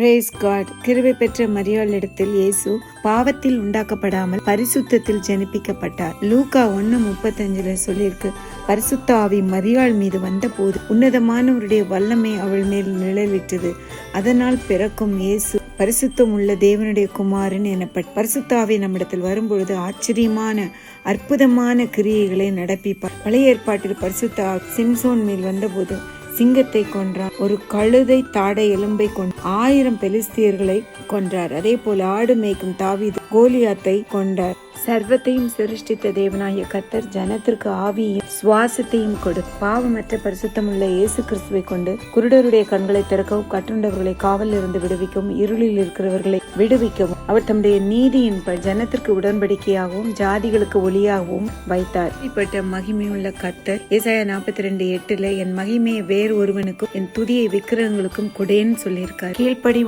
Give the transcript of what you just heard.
Brace God கிருவை பெற்ற மரியாளிடத்தில் இயேசு பாவத்தில் உண்டாக்கப்படாமல் பரிசுத்தத்தில் ஜனிப்பிக்கப்பட்டார். லூகா ஒன்னு முப்பத்தஞ்சுல சொல்லியிருக்கு பரிசுத்த ஆவி மரியாள் மீது வந்தபோது உன்னதமானவருடைய வல்லமை அவள் மேல் நிழலிட்டது. அதனால் பிறக்கும் இயேசு பரிசுத்தம் உள்ள தேவனுடைய குமாரன் எனப்பட்ட பரிசுத்தாவை நம்மிடத்தில் வரும்பொழுது ஆச்சரியமான அற்புதமான கிரியைகளை நடப்பிப்பார். பழைய ஏற்பாட்டில் பரிசுத்தா சிம்சோன் மேல் வந்தபோது சிங்கத்தை கொன்றார். ஒரு கழுதை தாடை எலும்பை கொண்டு ஆயிரம் பெலிஸ்தியர்களை கொன்றார். அதே போல ஆடு மேய்க்கும் தாவீது கோலியாத்தை கொண்டார் சர்வத்தையும் சிருஷ்டித்த தேவனாகிய கர்த்தர் ஜனத்திற்கு ஆவியையும் சுவாசத்தையும் கொடு. பாவமற்ற பரிசுத்தமுள்ள இயேசு கிறிஸ்துவை கொண்டு குருடருடைய கண்களை திறக்கவும் கட்டுண்டவர்களை காவலில் இருந்து விடுவிக்கவும் இருளில் இருக்கிறவர்களை விடுவிக்கவும் அவர் தம்முடைய நீதியின் ப- ஜனத்திற்கு உடன்படிக்கையாகவும் ஜாதிகளுக்கு ஒளியாகவும் வைத்தார். இப்பட்ட மகிமையுள்ள கர்த்தர் ஏசாயா நாற்பத்தி ரெண்டு எட்டுல என் மகிமையை வேறு ஒருவனுக்கும் என் துதியை விக்கிரகங்களுக்கும் கொடேன்னு சொல்லியிருக்கார். கீழ்ப்படி